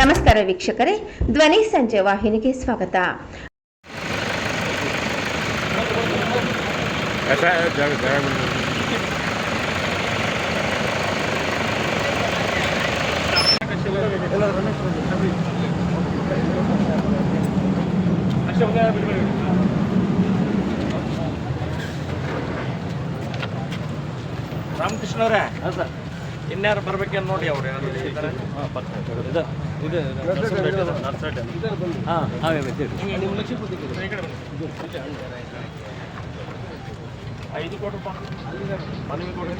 ನಮಸ್ಕಾರ ವೀಕ್ಷಕರೇ. ಧ್ವನಿ ಸಂಜೆ ವಾಹಿನಿಗೆ ಸ್ವಾಗತ. ರಾಮಕೃಷ್ಣ ಅವರೇ ಇನ್ಯಾರು ಬರ್ಬೇಕೇನು ನೋಡಿ ಅವ್ರು ಏನಾದ್ರು ಇದ್ದಾರೆ ಐದು ಕೋಟಿ ಮನವಿ ಕೊಡ್ರಿ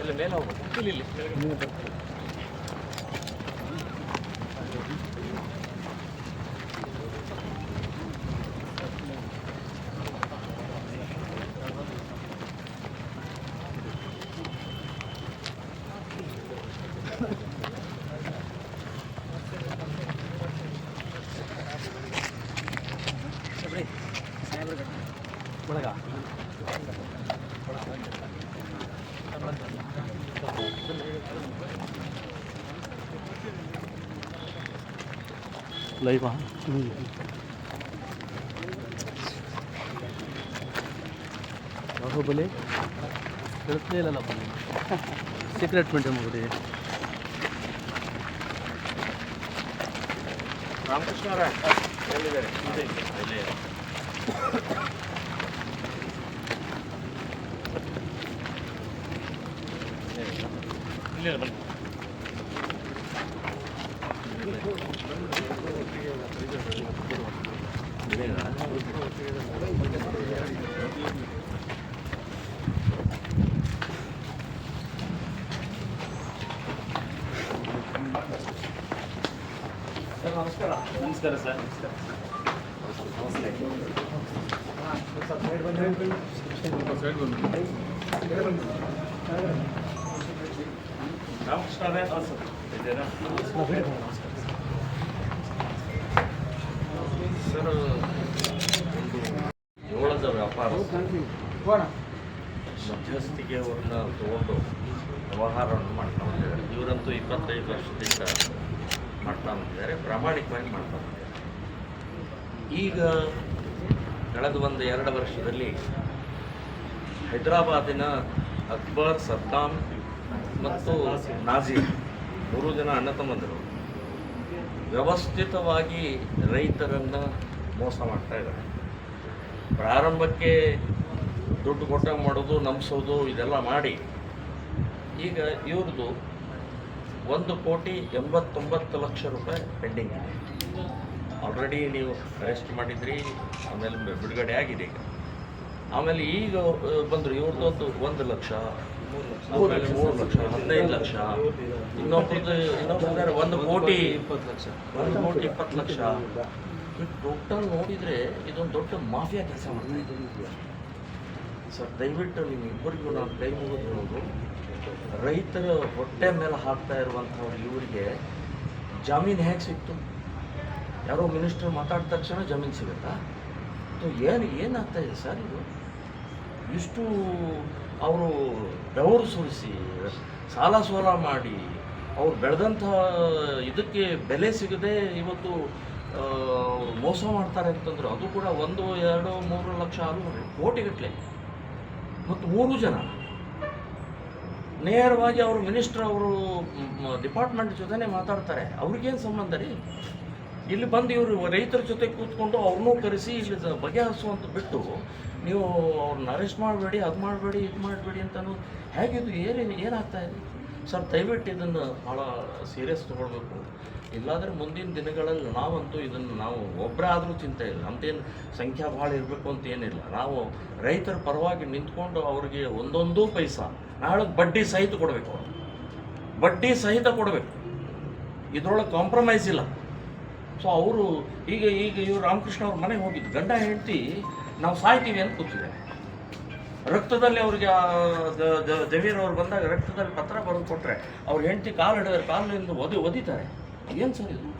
ಇಲ್ಲಿ ಮೇಲೆ ಹೋಗ್ಬೇಕು. ಇಲ್ಲಿ ಇಲ್ಲಿ. ಕೆಳಗಡೆ. ಲೈವಾ ಬಾಹುಬಲಿ ತಿಳಿಸ್ಲೇ ಇಲ್ಲಲ್ಲಪ್ಪ ಸೀಕ್ರೆಟ್ ಮೇಂಟೈನ್ ಮಾಡಿ ರಾಮಕೃಷ್ಣ ಅವರೇ ಎಲ್ಲಿದ್ದಾರೆ ಇದೆ, ಇಲ್ಲೇ ಇದೆ. ಇಲ್ಲೇ ಇದೆ, ಬನ್ನಿ. ಸರ್ ನಮಸ್ಕಾರ ನಮಸ್ಕಾರ ಸರ್ ಜೋಳದ ವ್ಯಾಪಾರ ಒಂದು ತಗೊಂಡು ವ್ಯವಹಾರವನ್ನು ಮಾಡ್ತಾ ಬಂದಿದ್ದಾರೆ. ಇವರಂತೂ ಇಪ್ಪತ್ತೈದು ವರ್ಷದಿಂದ ಮಾಡ್ತಾ ಬಂದಿದ್ದಾರೆ. ಪ್ರಾಮಾಣಿಕವಾಗಿ ಮಾಡ್ತಾ ಬಂದಿದ್ದಾರೆ. ಈಗ ಕಳೆದ ಒಂದು ಎರಡು ವರ್ಷದಲ್ಲಿ ಹೈದರಾಬಾದಿನ ಅಕ್ಬರ್ ಸದ್ದಾಮ್ ಮತ್ತು ನಾಜೀರ್ ಮೂರು ಜನ ಅಣ್ಣ ತಮ್ಮಂದರು ವ್ಯವಸ್ಥಿತವಾಗಿ ರೈತರನ್ನು ಮೋಸ ಮಾಡ್ತಾ ಇದ್ದಾರೆ. ಪ್ರಾರಂಭಕ್ಕೆ ದುಡ್ಡು ಕೊಟ್ಟ ಮಾಡೋದು, ನಂಬಿಸೋದು, ಇದೆಲ್ಲ ಮಾಡಿ ಈಗ ಇವ್ರದ್ದು ಒಂದು ಕೋಟಿ ಎಂಬತ್ತೊಂಬತ್ತು ಲಕ್ಷ ರೂಪಾಯಿ ಪೆಂಡಿಂಗ್ ಇದೆ. ಆಲ್ರೆಡಿ ನೀವು ಅರೆಸ್ಟ್ ಮಾಡಿದ್ರಿ ಆಮೇಲೆ ಬಿಡುಗಡೆ ಆಗಿದೆ ಈಗ. ಆಮೇಲೆ ಈಗ ಬಂದರು ಇವ್ರದ್ದೊಂದು ಒಂದು ಲಕ್ಷ ಆಮೇಲೆ ಮೂರು ಲಕ್ಷ ಹದಿನೈದು ಲಕ್ಷ ಇನ್ನೊಬ್ರದ್ದು ಇನ್ನೊಬ್ರು ಒಂದು ಕೋಟಿ ಇಪ್ಪತ್ತು ಲಕ್ಷ. ಒಂದು ಕೋಟಿ ಇಪ್ಪತ್ತು ಲಕ್ಷ. ಟೋಟಲ್ ನೋಡಿದರೆ ಇದೊಂದು ದೊಡ್ಡ ಮಾಫಿಯಾ ಕೆಲಸ ಮಾಡ್ತಾ ಸರ್ ದಯವಿಟ್ಟು ನಿಮ್ಮಿಬ್ಬರಿಗೂ ನಾನು ಕೈ ಮುಗಿದು ಹೇಳೋದು ರೈತರ ಹೊಟ್ಟೆ ಮೇಲೆ ಹಾಕ್ತಾ ಇರುವಂಥವ್ರು ಇವರಿಗೆ ಜಾಮೀನು ಹೇಗೆ ಸಿಕ್ತು? ಯಾರೋ ಮಿನಿಸ್ಟರ್ ಮಾತಾಡಿದ ತಕ್ಷಣ ಜಮೀನು ಸಿಗುತ್ತಾ? ಏನು ಏನಾಗ್ತಾ ಇದೆ ಸರ್ ಇದು? ಇಷ್ಟು ಅವರು ಬೆವರು ಸುರಿಸಿ, ಸಾಲ ಸೋಲ ಮಾಡಿ, ಅವ್ರು ಬೆಳೆದಂಥ ಇದಕ್ಕೆ ಬೆಲೆ ಸಿಗದೆ ಇವತ್ತು ಮೋಸ ಮಾಡ್ತಾರೆ ಅಂತಂದ್ರೆ ಅದು ಕೂಡ ಒಂದು, ಎರಡು, ಮೂರು ಲಕ್ಷ ಅಲ್ಲ ಕೋಟಿಗಟ್ಟಲೆ. ಮತ್ತು ಮೂರು ಜನ. ನೇರವಾಗಿ ಅವರು ಮಿನಿಸ್ಟರ್ ಅವರು ಡಿಪಾರ್ಟ್ಮೆಂಟ್ ಜೊತೆನೇ ಮಾತಾಡ್ತಾರೆ. ಅವ್ರಿಗೇನು ಸಂಬಂಧ ರೀ? ಇಲ್ಲಿ ಬಂದು ಇವರು ರೈತರ ಜೊತೆ ಕೂತ್ಕೊಂಡು ಅವ್ರನ್ನೂ ಕರೆಸಿ ಇಲ್ಲಿ ಬಗೆಹರಿಸುವಂತ ಬಿಟ್ಟು ನೀವು ಅವ್ರನ್ನ ಅರೆಸ್ಟ್ ಮಾಡಬೇಡಿ, ಅದು ಮಾಡಬೇಡಿ, ಇದು ಮಾಡಬೇಡಿ ಅಂತ ಹೇಗಿದು ಏನು ಏನಾಗ್ತಾ ಇದೆ? ಸರ್, ದಯವಿಟ್ಟು ಇದನ್ನು ಭಾಳ ಸೀರಿಯಸ್ ತೊಗೊಳ್ಬೇಕು. ಇಲ್ಲಾದರೆ ಮುಂದಿನ ದಿನಗಳಲ್ಲಿ ನಾವಂತೂ ಇದನ್ನು ನಾವು ಒಬ್ಬರೇ ಆದರೂ ಚಿಂತೆ ಇಲ್ಲ. ಅಂತೇನು ಸಂಖ್ಯಾ ಭಾಳ ಇರಬೇಕು ಅಂತ ಏನಿಲ್ಲ. ನಾವು ರೈತರ ಪರವಾಗಿ ನಿಂತ್ಕೊಂಡು ಅವ್ರಿಗೆ ಒಂದೊಂದು ಪೈಸಾ, ನಾಳೆ ಬಡ್ಡಿ ಸಹಿತ ಕೊಡಬೇಕು ಬಡ್ಡಿ ಸಹಿತ ಕೊಡಬೇಕು. ಇದರೊಳಗೆ ಕಾಂಪ್ರಮೈಸ್ ಇಲ್ಲ. ಸೊ ಅವರು ಈಗ ಈಗ ಇವರು ರಾಮಕೃಷ್ಣ ಅವ್ರ ಮನೆಗೆ ಹೋಗಿದ್ದು ಗಂಡ ಹೆಂಡತಿ ನಾವು ಸಾಯ್ತೀವಿ ಅಂತ ಕೂತಿದ್ದಾರೆ ರಕ್ತದಲ್ಲಿ ಅವ್ರಿಗೆ ಅವ್ರು ಬಂದಾಗ ರಕ್ತದಲ್ಲಿ ಪತ್ರ ಬರೆದು ಕೊಟ್ಟರೆ ಅವ್ರ ಹೆಂಡತಿ ಕಾಲು ಹಿಡಿದ್ರೆ ಕಾಲಿನಿಂದ ಒದಿ, ಒದಿತಾರೆ. ಏನು ಸರ್ ಇದು?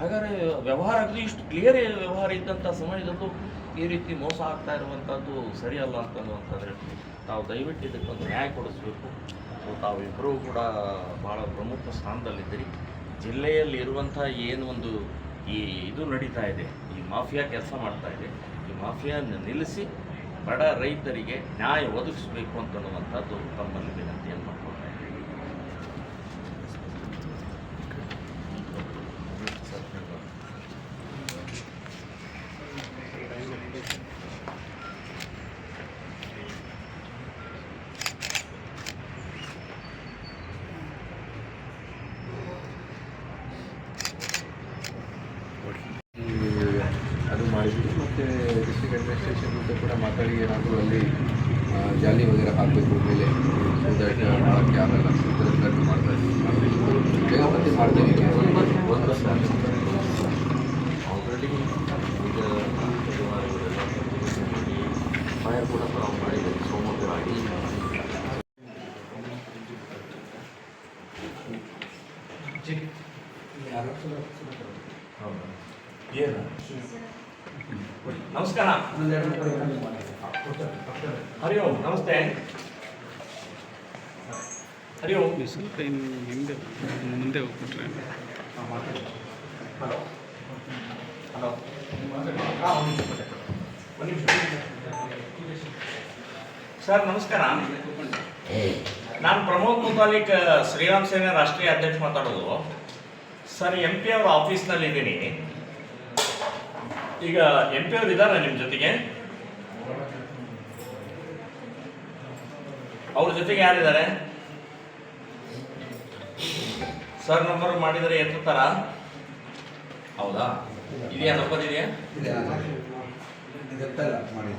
ಹಾಗಾದ್ರೆ ವ್ಯವಹಾರ ಆಗಲಿ, ಇಷ್ಟು ಕ್ಲಿಯರ್ ವ್ಯವಹಾರ ಇದ್ದಂಥ ಸಮಯದಲ್ಲೂ ಈ ರೀತಿ ಮೋಸ ಆಗ್ತಾ ಇರುವಂಥದ್ದು ಸರಿಯಲ್ಲ ಅಂತನ್ನುವಂಥದ್ದು ತಾವು ದಯವಿಟ್ಟು ಇದಕ್ಕೊಂದು ನ್ಯಾಯ ಕೊಡಿಸ್ಬೇಕು. ಸೊ ತಾವಿಬ್ಬರೂ ಕೂಡ ಭಾಳ ಪ್ರಮುಖ ಸ್ಥಾನದಲ್ಲಿದ್ದೀರಿ. ಜಿಲ್ಲೆಯಲ್ಲಿ ಇರುವಂಥ ಏನು ಒಂದು ಈ ಇದು ನಡೀತಾ ಇದೆ, ಈ ಮಾಫಿಯಾ ಕೆಲಸ ಮಾಡ್ತಾ ಇದೆ, ಈ ಮಾಫಿಯಾ ನಿಲ್ಲಿಸಿ ಬಡ ರೈತರಿಗೆ ನ್ಯಾಯ ಒದಗಿಸಬೇಕು ಅಂತನ್ನುವಂಥದ್ದು ತಮ್ಮಲ್ಲಿ ವಿನಂತಿಯನ್ನು ಮಾಡ್ಕೊಳ್ತಾ ಇದ್ದೀನಿ ಅದು ಮಾಡಿದ್ವಿ ಮತ್ತು ಡಿಸ್ಟ್ರಿಕ್ಟ್ ಅಡ್ಮಿನಿಸ್ಟ್ರೇಷನ್ ಜೊತೆ ಕೂಡ ಮಾತಾಡಿ ಏನಾದರೂ ಅಲ್ಲಿ ಆ, ಜಾಲಿ ವಗೇರೆ ಹಾಕಬೇಕು ಮೇಲೆ ಸೊ ದಟ್ ಮಾಡೋಕ್ಕೆ ಆಗಲ್ಲ ಸೊ ಇದರಿಂದ ಮಾಡ್ತಾ ಇದ್ದೀವಿ ಬೇಗ ಮತ್ತೆ ಮಾಡ್ತೀವಿ ಒಂದು ಆಲ್ರೆಡಿ ಈಗ ಇವರೆಲ್ಲ ಫೈರ್ ಕೂಡ ನಾವು ಮಾಡಿದ್ದೇವೆ ಸೋಮವಾರ ಆಗಿ ಏನು ನಮಸ್ಕಾರ ಹರಿ ಓಂ ನಮಸ್ತೆ ಹರಿ ಓಂ ಸ್ವಲ್ಪ ಇನ್ನು ಹಿಂದೆ ಮುಂದೆ ಹೋಗ್ಬಿಟ್ರೆ ಹಲೋ ಹಲೋ ಸರ್ ನಮಸ್ಕಾರ ನಾನು ಪ್ರಮೋದ್ ಮುತಾಲಿಕ್ ಶ್ರೀರಾಮ್ ಸೇನೆ ರಾಷ್ಟ್ರೀಯ ಅಧ್ಯಕ್ಷ ಮಾತಾಡೋದು. ಸರ್, ಎಂ ಪಿ ಅವರ ಆಫೀಸ್ನಲ್ಲಿ ಇದ್ದೀನಿ ಈಗ ಎಂ ಪಿ ಅವ್ರು ಇದ್ದಾರೆ ನಿಮ್ಮ ಜೊತೆಗೆ? ಅವ್ರ ಜೊತೆಗೆ ಯಾರಿದ್ದಾರೆ? ಸರ್ ನಂಬರ್ ಮಾಡಿದರೆ ಎತ್ತುತ್ತಾರ? ಹೌದಾ? ಇದೆಯಾ ನಂಬರ್ ಇದೆಯಾ?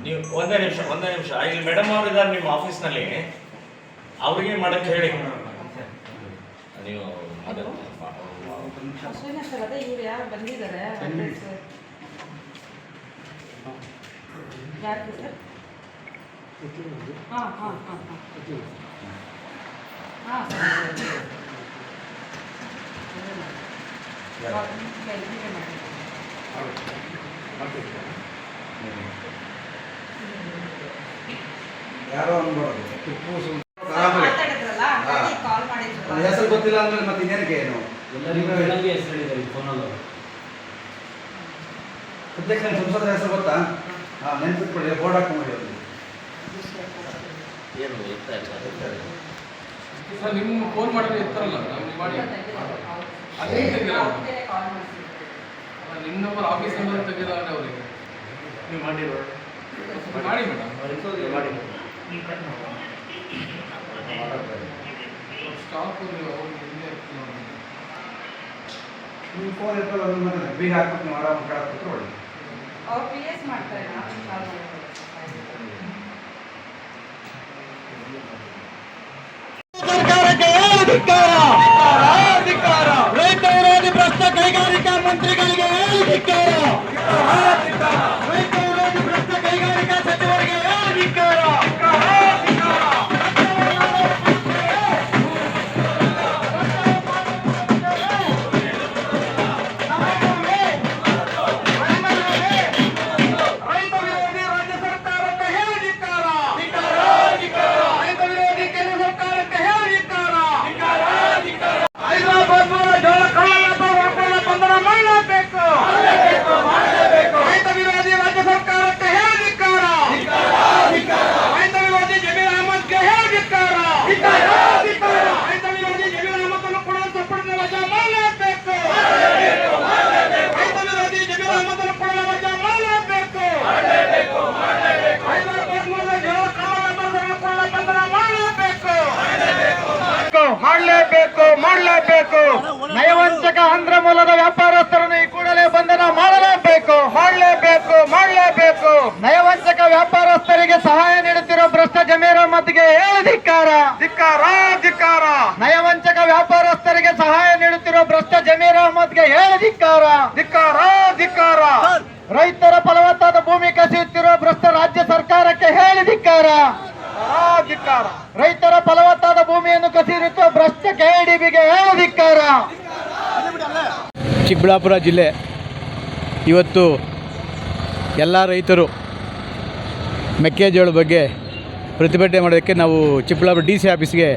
ನೀವು ಒಂದೇ ನಿಮಿಷ ಒಂದೇ ನಿಮಿಷ. ಇಲ್ಲಿ ಮೇಡಮ್ ಅವರು ಇದ್ದಾರೆ ನಿಮ್ಮ ಆಫೀಸ್ನಲ್ಲಿ ಅವ್ರಿಗೆ ಮಾಡಕ್ಕೆ ಹೇಳಿ. ನೀವು ಅದೇ ಅಷ್ಟೇನೆ ಸರ್ ಅದೇ ಇವ್ರು ಯಾರು ಬಂದಿದ್ದಾರೆ? ಅಡ್ರೆಸ್ ಯಾರು ಸರ್ ಹಾಂ ಹಾಂ ಹಾಂ ಹಾಂ ಹಾಂ ಸರ್ ಯಾರೋ ಅನ್ಬಾರ್ದು ಟಿಪ್ಪು ಸುಲ್ತಾನ್ ಮಾತಾಡಿದ್ರಲ್ಲ ಹಾಗಾಗಿ ಕಾಲ್ ನನ್ನ ಹೆಸರು ಮಾಡಿದ್ರು ಗೊತ್ತಿಲ್ಲ ಅಂದ್ಮೇಲೆ ಮತ್ತೆ ಇನ್ನೇನಕ್ಕೆ ಏನು ಅಧ್ಯಕ್ಷ ಸಂಸದರ ಹೆಸರು ಗೊತ್ತಾ? ಹಾಂ ನೆನ್ಪಿಟ್ಕೊಳ್ಳಿ ಬೋರ್ಡ್ ಹಾಕೊಂಡ್ಬಿಡಿ ಅವ್ರಿಗೆ. ಏನು ಸರ್ ನಿಮ್ಮ ಫೋನ್ ಮಾಡಿದ್ರೆ ಇರ್ತಾರಲ್ಲ ನಮ್ಗೆ ಮಾಡಿ. ಅದೇ ನಿಮ್ಮ ನಂಬರ್ ಆಫೀಸ್ ನಂಬರ್ ತೆಗಿಲ್ಲ ಅವರಿಗೆ. ನೀವು ಮಾಡಿ ಮಾಡಿ ಮೇಡಮ್. ಸ್ಟಾಫ್ ನೀವು ಫೋನ್ ಇರ್ತಲ್ಲ ಅದನ್ನ ಬೀಗ ಹಾಕ್ಬಿಟ್ಟು ನೀವು ಆರಾಮ ಕಡೆ ಕೂತ್ಕೊಳ್ಳಿ ಅವ್ರು ಪಿ ಎಸ್ ಮಾಡ್ತಾರೆ ನಾನು ಕಾಲ್ ಧಿಕ್ಕಾರ ರೈತ ವಿರೋಧಿ ಕೈಗಾರಿಕಾ ಧಿಕ್ಕಾರ ಅಹಮದ್ಗೆ ಹೇಳಿ ಧಿಕ್ಕಾರ ಧಿಕ್ಕಾರ ಧಿಕ್ಕಾರ. ರೈತರ ಫಲವತ್ತಾದ ಭೂಮಿ ಕಸಿಯುತ್ತಿರುವ ಭ್ರಷ್ಟ ರಾಜ್ಯ ಸರ್ಕಾರಕ್ಕೆ ಹೇಳಿ ಧಿಕ್ಕಾರ. ಧಿಕ್ಕಾರ. ರೈತರ ಫಲವತ್ತಾದ ಭೂಮಿಯನ್ನು ಕಸಿಯುತ್ತಿರುವ ಭ್ರಷ್ಟ ಕೆಡಿಬಿಗೆ ಹೇಳಿ ಧಿಕ್ಕಾರ. ಚಿಕ್ಕಬಳ್ಳಾಪುರ ಜಿಲ್ಲೆ. ಇವತ್ತು ಎಲ್ಲ ರೈತರು ಮೆಕ್ಕೆಜೋಳ ಬಗ್ಗೆ ಪ್ರತಿಭಟನೆ ಮಾಡೋದಕ್ಕೆ ನಾವು ಚಿಕ್ಕಬಳ್ಳಾಪುರ ಡಿ ಸಿ ಆಫೀಸ್ಗೆ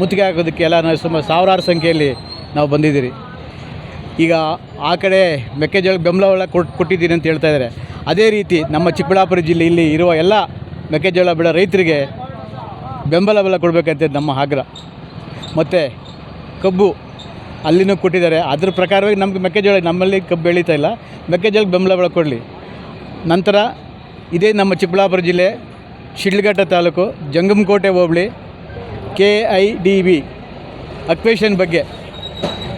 ಮುತ್ತಿಗೆ ಹಾಕೋದಕ್ಕೆ ಎಲ್ಲ ನಾವು ಸುಮಾರು ಸಾವಿರಾರು ಸಂಖ್ಯೆಯಲ್ಲಿ ನಾವು ಬಂದಿದ್ದೀರಿ. ಈಗ ಆ ಕಡೆ ಮೆಕ್ಕೆಜೋಳ ಬೆಂಬಲ ಕೊಟ್ಟು ಕೊಟ್ಟಿದ್ದೀನಿ ಅಂತ ಹೇಳ್ತಾ ಇದ್ದಾರೆ. ಅದೇ ರೀತಿ ನಮ್ಮ ಚಿಕ್ಕಬಳ್ಳಾಪುರ ಜಿಲ್ಲೆ ಇಲ್ಲಿ ಇರುವ ಎಲ್ಲ ಮೆಕ್ಕೆಜೋಳ ಬೆಳೆ ರೈತರಿಗೆ ಬೆಂಬಲ ಬೆಲೆ ಕೊಡಬೇಕಂತ ನಮ್ಮ ಆಗ್ರಹ ಮತ್ತು ಕಬ್ಬು ಅಲ್ಲಿನೂ ಕೊಟ್ಟಿದ್ದಾರೆ. ಅದ್ರ ಪ್ರಕಾರವಾಗಿ ನಮಗೆ ಮೆಕ್ಕೆಜೋಳ ನಮ್ಮಲ್ಲಿ ಕಬ್ಬು ಬೆಳೀತಾ ಇಲ್ಲ. ಮೆಕ್ಕೆಜೋಳಕ್ಕೆ ಬೆಂಬಲ ಬೆಳೆ ಕೊಡಲಿ. ನಂತರ ಇದೇ ನಮ್ಮ ಚಿಕ್ಕಬಳ್ಳಾಪುರ ಜಿಲ್ಲೆ Sidlaghatta taluk Jangamakote hobli K I D B acquisition ಬಗ್ಗೆ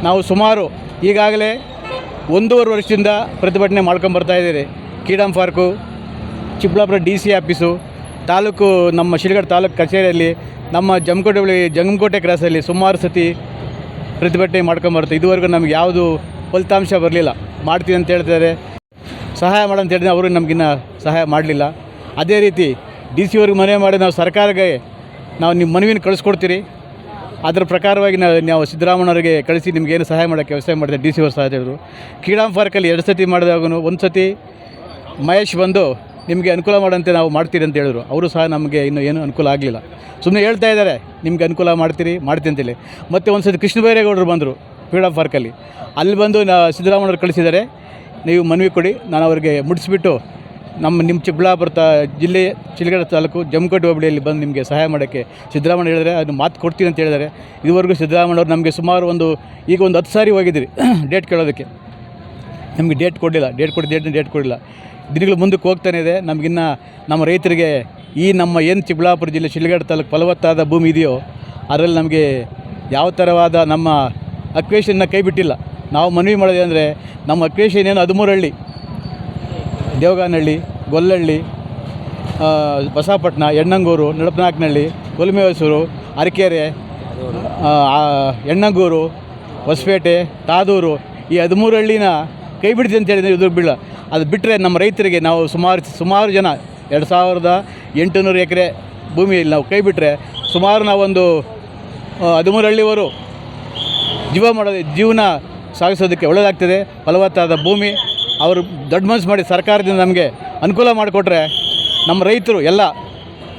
ನಾವು ಸುಮಾರು ಈಗಾಗಲೇ ಒಂದೂವರೆ ವರ್ಷದಿಂದ ಪ್ರತಿಭಟನೆ ಮಾಡ್ಕೊಂಬರ್ತಾ ಇದ್ದೀರಿ. Freedom park, Chikkaballapur D C office, taluk ನಮ್ಮ ಶಿಡ್ಲಘಟ್ಟ ತಾಲೂಕು ಕಚೇರಿಯಲ್ಲಿ, ನಮ್ಮ ಜಮಕೋಟೆ ಬಳಿ ಜಂಗಮಕೋಟೆ ಕ್ರಾಸಲ್ಲಿ ಸುಮಾರು ಸತಿ ಪ್ರತಿಭಟನೆ ಮಾಡ್ಕೊಂಬರುತ್ತೆ ಇದುವರೆಗೂ ನಮ್ಗೆ ಯಾವುದು ಫಲಿತಾಂಶ ಬರಲಿಲ್ಲ. ಮಾಡ್ತೀವಿ ಅಂತ ಹೇಳ್ತಾರೆ ಸಹಾಯ ಮಾಡಂತ ಹೇಳಿದ್ರೆ ಅವರು ನಮಗಿನ್ನ ಸಹಾಯ ಮಾಡಲಿಲ್ಲ. ಅದೇ ರೀತಿ ಡಿ ಸಿ ಅವ್ರಿಗೆ ಮನವಿ ಮಾಡಿ ನಾವು ಸರ್ಕಾರಕ್ಕೆ ನಾವು ನಿಮ್ಮ ಮನವಿನ ಕಳಿಸ್ಕೊಡ್ತೀರಿ. ಅದರ ಪ್ರಕಾರವಾಗಿ ನಾವು ನಾವು ಸಿದ್ದರಾಮಣ್ಣವರಿಗೆ ಕಳಿಸಿ ನಿಮಗೇನು ಸಹಾಯ ಮಾಡೋಕ್ಕೆ ವ್ಯವಸ್ಥೆ ಮಾಡಿದೆ ಡಿ ಸಿ ಅವರು ಸಹ ಹೇಳಿದ್ರು. ಕ್ರೀಡಾಂ ಪಾರ್ಕಲ್ಲಿ ಎರಡು ಸತಿ ಮಾಡಿದಾಗೂ ಒಂದು ಸತಿ ಮಹೇಶ್ ಬಂದು ನಿಮಗೆ ಅನುಕೂಲ ಮಾಡಂತೆ ನಾವು ಮಾಡ್ತೀರಿ ಅಂತ ಹೇಳಿದ್ರು. ಅವರು ಸಹ ನಮಗೆ ಇನ್ನೂ ಏನೂ ಅನುಕೂಲ ಆಗಲಿಲ್ಲ. ಸುಮ್ಮನೆ ಹೇಳ್ತಾ ಇದ್ದಾರೆ, ನಿಮಗೆ ಅನುಕೂಲ ಮಾಡ್ತೀರಿ ಮಾಡ್ತೀನಿ ಅಂತೇಳಿ. ಮತ್ತು ಒಂದು ಸತಿ ಕೃಷ್ಣ ಬೈರೇಗೌಡರು ಬಂದರು ಕೀಡಾಂ ಪಾರ್ಕಲ್ಲಿ. ಅಲ್ಲಿ ಬಂದು ನಾ ಸಿದ್ದರಾಮಣ್ಣವ್ರು ಕಳಿಸಿದ್ದಾರೆ, ನೀವು ಮನವಿ ಕೊಡಿ, ನಾನು ಅವರಿಗೆ ಮುಟ್ಟಿಸ್ಬಿಟ್ಟು ನಮ್ಮ ನಿಮ್ಮ ಚಿಕ್ಕಬಳ್ಳಾಪುರ ತಾ ಜಿಲ್ಲೆ ಚಿಲಗಡ ತಾಲೂಕು ಜಮಕೋಟೆ ಹೋಬಳಿಯಲ್ಲಿ ಬಂದು ನಿಮಗೆ ಸಹಾಯ ಮಾಡೋಕ್ಕೆ ಸಿದ್ದರಾಮಯ್ಯ ಹೇಳಿದರೆ ಅದನ್ನು ಮಾತು ಕೊಡ್ತೀನಿ ಅಂತ ಹೇಳಿದ್ದಾರೆ. ಇದುವರೆಗೂ ಸಿದ್ದರಾಮಯ್ಯವ್ರು ನಮಗೆ ಸುಮಾರು ಒಂದು, ಈಗ ಒಂದು ಹತ್ತು ಸಾರಿ ಹೋಗಿದ್ದೀರಿ ಡೇಟ್ ಕೇಳೋದಕ್ಕೆ. ನಮಗೆ ಡೇಟ್ ಕೊಡಲಿಲ್ಲ ಡೇಟ್ ಕೊಡಿ ಡೇಟ್ ಡೇಟ್ ಕೊಡಲಿಲ್ಲ. ದಿನಗಳು ಮುಂದಕ್ಕೆ ಹೋಗ್ತಾನೆ ಇದೆ. ನಮಗಿನ್ನ ನಮ್ಮ ರೈತರಿಗೆ ಈ ನಮ್ಮ ಏನು ಚಿಕ್ಕಬಳ್ಳಾಪುರ ಜಿಲ್ಲೆ ಶಿಲ್ಗಡ ತಾಲೂಕು ಫಲವತ್ತಾದ ಭೂಮಿ ಇದೆಯೋ, ಅದರಲ್ಲಿ ನಮಗೆ ಯಾವ ಥರವಾದ ನಮ್ಮ ಅಕ್ವೇಷನ್ನ ಕೈ ಬಿಟ್ಟಿಲ್ಲ. ನಾವು ಮನವಿ ಮಾಡೋದು ಅಂದರೆ ನಮ್ಮ ಅಕ್ವೇಷನ್ ಏನು ಹದಿಮೂರು ಹಳ್ಳಿ, ದೇವಗಾನಹಳ್ಳಿ ಗೊಲ್ಲಹಳ್ಳಿ ಆ, ಬಸವಪಟ್ಟಣ ಎಣ್ಣಂಗೂರು ನಳಪನಾಕ್ನಹಳ್ಳಿ ಕೊಲ್ಮೆಹೊಸೂರು ಅರಕೆರೆ ಎಣ್ಣಂಗೂರು ಹೊಸಪೇಟೆ ತಾದೂರು ಈ ಹದಿಮೂರು ಹಳ್ಳಿನ ಕೈ ಬಿಡ್ತೀವಿ ಅಂತ ಹೇಳಿದರೆ ಇದು ಬೀಳ. ಅದು ಬಿಟ್ಟರೆ ನಮ್ಮ ರೈತರಿಗೆ ನಾವು ಸುಮಾರು ಸುಮಾರು ಜನ ಎರಡು ಸಾವಿರದ ಎಂಟುನೂರು ಎಕರೆ ಭೂಮಿಯಲ್ಲಿ ನಾವು ಕೈ ಬಿಟ್ಟರೆ ಸುಮಾರು ನಾವೊಂದು ಹದಿಮೂರು ಹಳ್ಳಿವರು ಜೀವ ಮಾಡೋದು ಜೀವನ ಸಾಗಿಸೋದಕ್ಕೆ ಒಳ್ಳೆಯದಾಗ್ತದೆ ಫಲವತ್ತಾದ ಭೂಮಿ. ಅವರು ದೊಡ್ಡ ಮನಸ್ಸು ಮಾಡಿ ಸರ್ಕಾರದಿಂದ ನಮಗೆ ಅನುಕೂಲ ಮಾಡಿಕೊಟ್ರೆ ನಮ್ಮ ರೈತರು ಎಲ್ಲ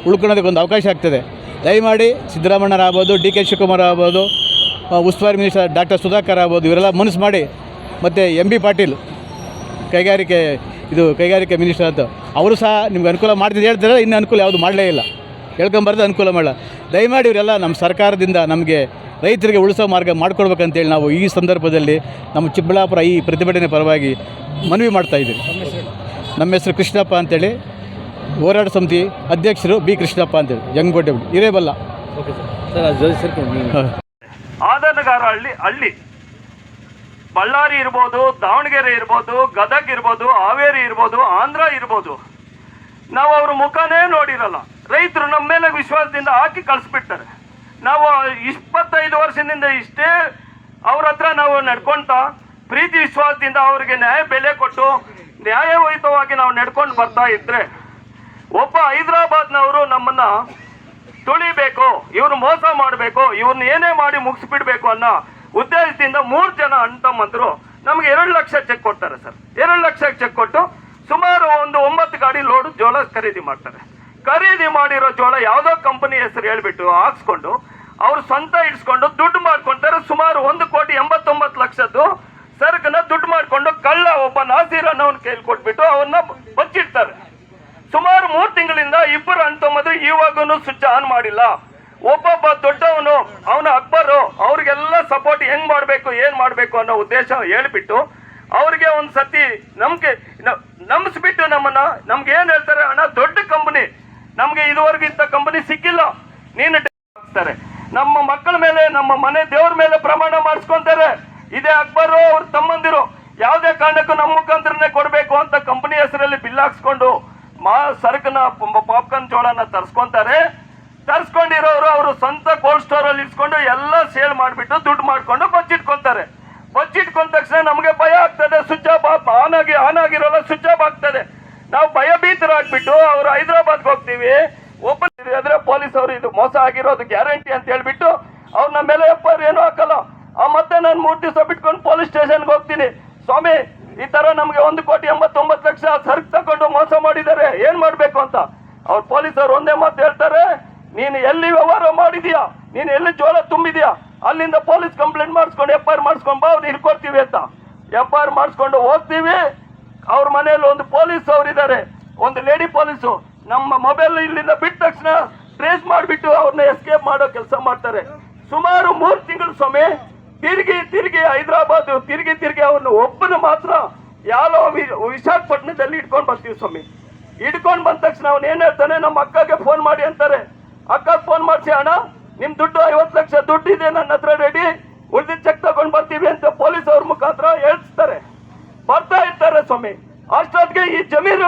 ಉಳ್ಕೊಳ್ಳೋದಕ್ಕೆ ಒಂದು ಅವಕಾಶ ಆಗ್ತದೆ. ದಯಮಾಡಿ ಸಿದ್ದರಾಮಣ್ಣರಾಗ್ಬೋದು ಡಿ ಕೆ ಶಿವಕುಮಾರ್ ಆಗ್ಬೋದು ಉಸ್ತುವಾರಿ ಮಿನಿಸ್ಟರ್ ಡಾಕ್ಟರ್ ಸುಧಾಕರ್ ಆಗ್ಬೋದು, ಇವರೆಲ್ಲ ಮನಸ್ಸು ಮಾಡಿ ಮತ್ತು ಎಂ ಬಿ ಪಾಟೀಲ್ ಕೈಗಾರಿಕೆ, ಇದು ಕೈಗಾರಿಕೆ ಮಿನಿಸ್ಟರ್ ಅಂತ ಅವರು ಸಹ ನಿಮ್ಗೆ ಅನುಕೂಲ ಮಾಡ್ತಿದ್ದು ಹೇಳ್ತಾರೆ ಇನ್ನು ಅನುಕೂಲ ಯಾವುದು ಮಾಡಲೇ ಇಲ್ಲ. ಹೇಳ್ಕೊಂಬರ್ದು, ಅನುಕೂಲ ಮಾಡಲ್ಲ. ದಯಮಾಡಿ ಇವರೆಲ್ಲ ನಮ್ಮ ಸರ್ಕಾರದಿಂದ ನಮಗೆ ರೈತರಿಗೆ ಉಳಿಸೋ ಮಾರ್ಗ ಮಾಡಿಕೊಡ್ಬೇಕಂತೇಳಿ ನಾವು ಈ ಸಂದರ್ಭದಲ್ಲಿ ನಮ್ಮ ಚಿಕ್ಕಬಳ್ಳಾಪುರ ಈ ಪ್ರತಿಭಟನೆ ಪರವಾಗಿ ಮನವಿ ಮಾಡ್ತಾ ಇದ್ದೀವಿ. ನಮ್ಮ ಹೆಸರು ಕೃಷ್ಣಪ್ಪ ಅಂತೇಳಿ. ಹೋರಾಟ ಸಮಿತಿ ಅಧ್ಯಕ್ಷರು ಬಿ ಕೃಷ್ಣಪ್ಪ ಅಂತೇಳಿ. ಜಂಗಕೋಟೆ ಇರೇಬಲ್ಲ ಆದನಗಾರ ಹಳ್ಳಿ ಹಳ್ಳಿ. ಬಳ್ಳಾರಿ ಇರ್ಬೋದು ದಾವಣಗೆರೆ ಇರ್ಬೋದು ಗದಗ್ ಇರ್ಬೋದು ಹಾವೇರಿ ಇರ್ಬೋದು ಆಂಧ್ರ ಇರ್ಬೋದು. ನಾವು ಅವ್ರ ಮುಖನೇ ನೋಡಿರಲ್ಲ. ರೈತರು ನಮ್ಮ ಮೇಲೆ ವಿಶ್ವಾಸದಿಂದ ಹಾಕಿ ಕಳಿಸ್ಬಿಡ್ತಾರೆ ನಾವು ಇಪ್ಪತ್ತೈದು ವರ್ಷದಿಂದ ಇಷ್ಟೇ ಅವ್ರ ಹತ್ರ ನಾವು ನಡ್ಕೊಂತ ಪ್ರೀತಿ ವಿಶ್ವಾಸದಿಂದ ಅವ್ರಿಗೆ ನ್ಯಾಯ ಬೆಲೆ ಕೊಟ್ಟು ನ್ಯಾಯಯುತವಾಗಿ ನಾವು ನಡ್ಕೊಂಡು ಬರ್ತಾ ಇದ್ರೆ ಒಬ್ಬ ಹೈದರಾಬಾದ್ನವರು ನಮ್ಮನ್ನ ತುಳಿಬೇಕು, ಇವ್ರು ಮೋಸ ಮಾಡಬೇಕು ಇವ್ರನ್ನ ಏನೇ ಮಾಡಿ ಮುಗಿಸ್ಬಿಡ್ಬೇಕು ಅನ್ನೋ ಉದ್ದೇಶದಿಂದ ಮೂರು ಜನ ಅಂತಮ್ಮಂದರು ನಮ್ಗೆ ಎರಡು ಲಕ್ಷ ಚೆಕ್ ಕೊಡ್ತಾರೆ ಸರ್. ಎರಡು ಲಕ್ಷ ಚೆಕ್ ಕೊಟ್ಟು ಸುಮಾರು ಒಂದು ಒಂಬತ್ತು ಗಾಡಿ ಲೋಡ್ ಜೋಳ ಖರೀದಿ ಮಾಡ್ತಾರೆ. ಖರೀದಿ ಮಾಡಿರೋ ಜೋಳ ಯಾವುದೋ ಕಂಪನಿ ಹೆಸರು ಹೇಳ್ಬಿಟ್ಟು ಹಾಕ್ಸ್ಕೊಂಡು ಅವ್ರು ಸ್ವಂತ ಇಡ್ಸ್ಕೊಂಡು ದುಡ್ಡು ಮಾಡ್ಕೊಂತಾರೆ ಸುಮಾರು ಒಂದು ಕೋಟಿ ಎಂಬತ್ತೊಂಬತ್ತು ಲಕ್ಷದ್ದು ಸರಕನ್ನ ದುಡ್ಡು ಮಾಡ್ಕೊಂಡು ಕಳ್ಳ ಒಬ್ಬ ನಾಸೀರ್ ಅನ್ನೋನ್ ಕೈಲಿ ಕೊಟ್ಬಿಟ್ಟು ಅವನ್ನ ಬಚ್ಚಿಡ್ತಾರೆ. ಸುಮಾರು ಮೂರು ತಿಂಗಳಿಂದ ಇಬ್ಬರು ಅಣ್ತಮ್ಮದು ಇವಾಗೂ ಸ್ವಿಚ್ ಆನ್ ಮಾಡಿಲ್ಲ. ಒಬ್ಬೊಬ್ಬ ದೊಡ್ಡವನು, ಅವನ ಅಕ್ಬರು, ಅವ್ರಿಗೆಲ್ಲ ಸಪೋರ್ಟ್ ಹೆಂಗ್ ಮಾಡಬೇಕು, ಏನ್ ಮಾಡಬೇಕು ಅನ್ನೋ ಉದ್ದೇಶ ಹೇಳ್ಬಿಟ್ಟು ಅವ್ರಿಗೆ ಒಂದ್ಸತಿ ನಮ್ಗೆ ನಮ್ಸ್ಬಿಟ್ಟು ನಂಬಿಸ್ಬಿಟ್ಟು ನಮ್ಮನ್ನ ನಮ್ಗೆ ಏನ್ ಹೇಳ್ತಾರೆ, ಅಣ್ಣ, ದೊಡ್ಡ ಕಂಪನಿ ನಮ್ಗೆ ಇದುವರೆಗೂ ಇಂಥ ಕಂಪನಿ ಸಿಕ್ಕಿಲ್ಲ. ನೀನು ಹಾಕ್ತಾರೆ ನಮ್ಮ ಮಕ್ಕಳ ಮೇಲೆ, ನಮ್ಮ ಮನೆ ದೇವ್ರ ಮೇಲೆ ಪ್ರಮಾಣ ಮಾಡಿಸ್ಕೊಂತಾರೆ. ಇದೇ ಅಕ್ಬರು ಅವ್ರ ತಮ್ಮಂದಿರು. ಯಾವುದೇ ಕಾರಣಕ್ಕೂ ನಮ್ಮ ಮುಖಾಂತರನೇ ಕೊಡಬೇಕು ಅಂತ ಕಂಪನಿ ಹೆಸರಲ್ಲಿ ಬಿಲ್ ಹಾಕ್ಸ್ಕೊಂಡು ಮಾ ಸರಕನ ಪಾಪ್ಕಾರ್ನ್ ಜೋಳನ ತರ್ಸ್ಕೊಂತಾರೆ. ತರಿಸ್ಕೊಂಡಿರೋರು ಅವರು ಸ್ವಂತ ಕೋಲ್ಡ್ ಸ್ಟೋರ್ ಅಲ್ಲಿ ಇಟ್ಕೊಂಡು ಎಲ್ಲ ಸೇಲ್ ಮಾಡಿಬಿಟ್ಟು ದುಡ್ಡು ಮಾಡಿಕೊಂಡು ಬಚ್ಚಿಟ್ಕೊಂತಾರೆ. ಬಚ್ಚಿಟ್ಕೊಂಡ ತಕ್ಷಣ ನಮಗೆ ಭಯ ಆಗ್ತದೆ. ಸ್ವಿಚ್ ಆಫ್ ಆನ್ ಆಗಿ, ಆನ್ ಆಗಿರೋಲ್ಲ, ಸ್ವಿಚ್ ಆಫ್ ಆಗ್ತದೆ. ನಾವು ಭಯಭೀತರಾಗ್ಬಿಟ್ಟು ಅವ್ರು ಹೈದರಾಬಾದ್ಗೆ ಹೋಗ್ತೀವಿ. ಓಪನ್ ಅಂದ್ರೆ ಪೊಲೀಸ್ ಅವರು ಇದು ಮೋಸ ಆಗಿರೋದು ಗ್ಯಾರಂಟಿ ಅಂತ ಹೇಳ್ಬಿಟ್ಟು ಅವ್ರು ನಮ್ಮ ಮೇಲೆ ಎಫ್ ಏನೂ ಹಾಕಲ್ಲ. ಆ ಮತ್ತೆ ನಾನು ಮೂರು ದಿವಸ ಬಿಟ್ಕೊಂಡು ಪೊಲೀಸ್ ಸ್ಟೇಷನ್ಗೆ ಹೋಗ್ತೀನಿ. ಸ್ವಾಮಿ, ಈ ತರ ನಮಗೆ ಒಂದು ಕೋಟಿ ಎಂಬತ್ತೊಂಬತ್ತು ಲಕ್ಷ ಸರ್ಕ್ ತಗೊಂಡು ಮೋಸ ಮಾಡಿದ್ದಾರೆ. ಏನ್ ಮಾಡ್ಬೇಕು ಅಂತ? ಅವ್ರ ಪೊಲೀಸರು ಒಂದೇ ಮಾತು ಹೇಳ್ತಾರೆ. ನೀನು ಎಲ್ಲಿ ವ್ಯವಹಾರ ಮಾಡಿದ್ಯಾ? ನೀನು ಎಲ್ಲಿ ಜೋಳ ತುಂಬಿದ್ಯಾ? ಅಲ್ಲಿಂದ ಪೊಲೀಸ್ ಕಂಪ್ಲೇಂಟ್ ಮಾಡಿಸ್ಕೊಂಡು ಎಫ್ ಐ ಆರ್ ಮಾಡಿಸ್ಕೊಂಡು ಬಾ, ಅವ್ರು ಹಿಡ್ಕೊಡ್ತೀವಿ ಅಂತ. ಎಫ್ ಐ ಆರ್ ಮಾಡಿಸ್ಕೊಂಡು ಹೋಗ್ತೀವಿ. ಅವ್ರ ಮನೆಯಲ್ಲಿ ಒಂದು ಪೊಲೀಸ್ ಅವರಿದ್ದಾರೆ. ಒಂದು ಲೇಡಿ ಪೊಲೀಸು. ನಮ್ಮ ಮೊಬೈಲ್ ಇಲ್ಲಿಂದ ಬಿಟ್ಟ ತಕ್ಷಣ ಟ್ರೇಸ್ ಮಾಡಿಬಿಟ್ಟು ಅವ್ರನ್ನ ಎಸ್ಕೇಪ್ ಮಾಡೋ ಕೆಲಸ ಮಾಡ್ತಾರೆ. ಸುಮಾರು ಮೂರು ತಿಂಗಳು ಸ್ವಾಮಿ, ತಿರುಗಿ ತಿರುಗಿ ಹೈದರಾಬಾದ್, ತಿರುಗಿ ತಿರುಗಿ ಅವ್ರನ್ನ ಒಬ್ಬನ ಮಾತ್ರ ಯಾವ ವಿಶಾಖಪಟ್ಟಣದಲ್ಲಿ ಇಟ್ಕೊಂಡು ಬರ್ತೀವಿ ಸ್ವಾಮಿ. ಇಟ್ಕೊಂಡು ಬಂದ ತಕ್ಷಣ ಅವ್ನು ಏನು ಹೇಳ್ತಾನೆ, ನಮ್ಮ ಅಕ್ಕಗೆ ಫೋನ್ ಮಾಡಿ ಅಂತಾರೆ. ಅಕ್ಕ ಫೋನ್ ಮಾಡಿಸಿ, ಅಣ್ಣ ನಿಮ್ಮ ದುಡ್ಡು ಐವತ್ತು ಲಕ್ಷ ದುಡ್ಡು ಇದೆ ನನ್ನ ಹತ್ರ ರೆಡಿ ಉಳಿದ ಚೆಕ್ ತಗೊಂಡ್ ಬರ್ತೀವಿ ಅಂತ ಪೊಲೀಸ್ ಅವ್ರ ಮುಖಾಂತರ ಹೇಳ್ತಾರೆ ಬರ್ತಾ ಇರ್ತಾರೆ ಸ್ವಾಮಿ ಅಷ್ಟೊತ್ತಿಗೆ ಈ ಜಮೀನು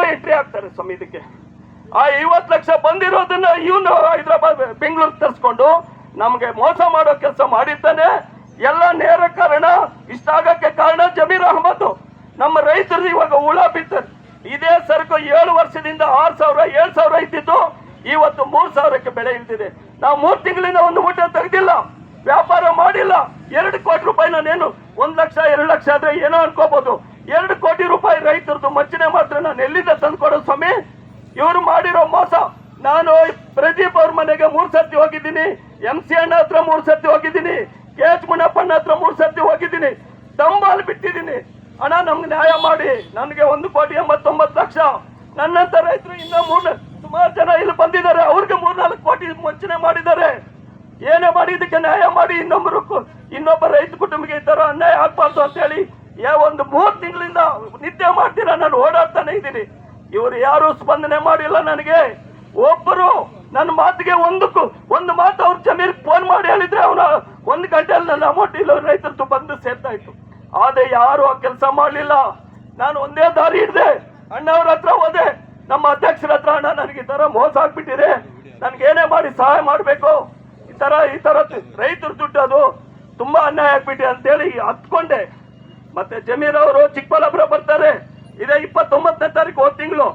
ಇದಕ್ಕೆ. ಆ ಐವತ್ತು ಲಕ್ಷ ಬಂದಿರೋದನ್ನ ಇವನು ಹೈದರಾಬಾದ್, ಬೆಂಗಳೂರು ತರಿಸ್ಕೊಂಡು ನಮಗೆ ಮೋಸ ಮಾಡೋ ಕೆಲಸ ಮಾಡಿದ್ದಾನೆ. ಎಲ್ಲ ನೇರ ಕಾರಣ ಇಷ್ಟಾಗಕ್ಕೆ ಕಾರಣ ಜಮೀರ್ ಅಹಮದ್. ನಮ್ಮ ರೈತರು ಇವಾಗ ಹುಳ ಬಿದ್ದರು. ಇದೇ ಸರಕು ಏಳು ವರ್ಷದಿಂದ ಆರು ಸಾವಿರ, ಏಳು ಸಾವಿರ ಇದ್ದಿದ್ದು, ಇವತ್ತು ಮೂರು ಸಾವಿರಕ್ಕೆ ಬೆಲೆ ಇಳಿದಿದೆ ನಾವು ಮೂರು ತಿಂಗಳಿಂದ ಒಂದು ಊಟ ತೆಗೆದಿಲ್ಲ, ವ್ಯಾಪಾರ ಮಾಡಿಲ್ಲ. ಎರಡು ಕೋಟಿ ರೂಪಾಯಿ ನಾನೇನು ಒಂದು ಲಕ್ಷ, ಎರಡು ಲಕ್ಷ ಆದ್ರೆ ಏನೋ ಅನ್ಕೋಬಹುದು ಎರಡು ಕೋಟಿ ರೂಪಾಯಿ ರೈತರದ್ದು ವಂಚನೆ ಮಾತ್ರ ನಾನು ಎಲ್ಲಿಂದ ತಂದ್ಕೊಡೋ ಸ್ವಾಮಿ? ಇವರು ಮಾಡಿರೋ ಮೋಸ. ನಾನು ಪ್ರದೀಪ್ ಅವ್ರ ಮನೆಗೆ ಮೂರು ಸರ್ತಿ ಹೋಗಿದ್ದೀನಿ. ಎಂ ಸಿ ಅಣ್ಣ ಹತ್ರ ಮೂರು ಸರ್ತಿ ಹೋಗಿದ್ದೀನಿ. ಕೆ ಎಚ್ ಮುನಪ್ಪಣ್ಣ ಹತ್ರ ಮೂರು ಸರ್ತಿ ಹೋಗಿದ್ದೀನಿ. ತಂಬಾಲ್ ಬಿಟ್ಟಿದ್ದೀನಿ. ಅಣ್ಣ, ನಮ್ಗೆ ನ್ಯಾಯ ಮಾಡಿ. ನನಗೆ ಒಂದು ಕೋಟಿ ಎಂಬತ್ತೊಂಬತ್ತು ಲಕ್ಷ. ನನ್ನಂತ ರೈತರು ಇನ್ನೂ ಮೂರ್ ಸುಮಾರು ಜನ ಇಲ್ಲಿ ಬಂದಿದ್ದಾರೆ. ಅವ್ರಿಗೆ ಮೂರ್ನಾಲ್ಕು ಕೋಟಿ ವಂಚನೆ ಮಾಡಿದ್ದಾರೆ. ಏನೇ ಮಾಡಿ, ಇದಕ್ಕೆ ನ್ಯಾಯ ಮಾಡಿ. ಇನ್ನೊಬ್ಬರು ಇನ್ನೊಬ್ಬ ರೈತ ಕುಟುಂಬಕ್ಕೆ ಈ ಥರ ಅನ್ಯಾಯ ಆಗ್ಬಾರ್ದು ಅಂತ ಹೇಳಿ ಯಾ ಒಂದು ಮೂರು ತಿಂಗಳಿಂದ ನಿದ್ದೆ ಮಾಡ್ತೀರಾ? ನಾನು ಓಡಾಡ್ತಾನೆ ಇದ್ದೀನಿ. ಇವರು ಯಾರು ಸ್ಪಂದನೆ ಮಾಡಿಲ್ಲ ನನಗೆ. ಒಬ್ಬರು ನನ್ನ ಮಾತಿಗೆ ಒಂದಕ್ಕೂ, ಒಂದು ಮಾತು ಅವ್ರು ಜಮೀರ್ ಫೋನ್ ಮಾಡಿ ಹೇಳಿದ್ರೆ ಅವನ ಒಂದು ಗಂಟೆಯಲ್ಲಿ ನನ್ನ ಅಮೌಂಟ್ ಇಲ್ಲ, ರೈತರದ್ದು ಬಂದು ಸೇರ್ತಾ ಆದರೆ ಯಾರು ಆ ಕೆಲಸ ಮಾಡಲಿಲ್ಲ. ನಾನು ಒಂದೇ ದಾರಿ ಹಿಡಿದೆ, ಅಣ್ಣವ್ರ ಹತ್ರ ಹೋದೆ. ನಮ್ಮ ಅಧ್ಯಕ್ಷರ ಹತ್ರ, ಅಣ್ಣ, ನನಗೆ ಈ ಥರ ಮೋಸ ಆಗ್ಬಿಟ್ಟಿದೆ. ನನ್ಗೆ ಏನೇ ಮಾಡಿ ಸಹಾಯ ಮಾಡಬೇಕು. ಈ ತರ ಈ ತರ ರೈತರ ದುಡ್ಡು ಅದು. ತುಂಬಾ ಅನ್ಯಾಯ ಆಗ್ಬಿಟ್ಟಿದೆ ಅಂತೇಳಿ ಹತ್ಕೊಂಡೆ. ಮತ್ತೆ ಜಮೀರ್ ಅವರು ಚಿಕ್ಕಬಳ್ಳಾಪುರ ಬರ್ತಾರೆ. ಇದೇ ಇಪ್ಪತ್ತೊಂಬತ್ತನೇ ತಾರೀಕು ಹೋದ ತಿಂಗಳು.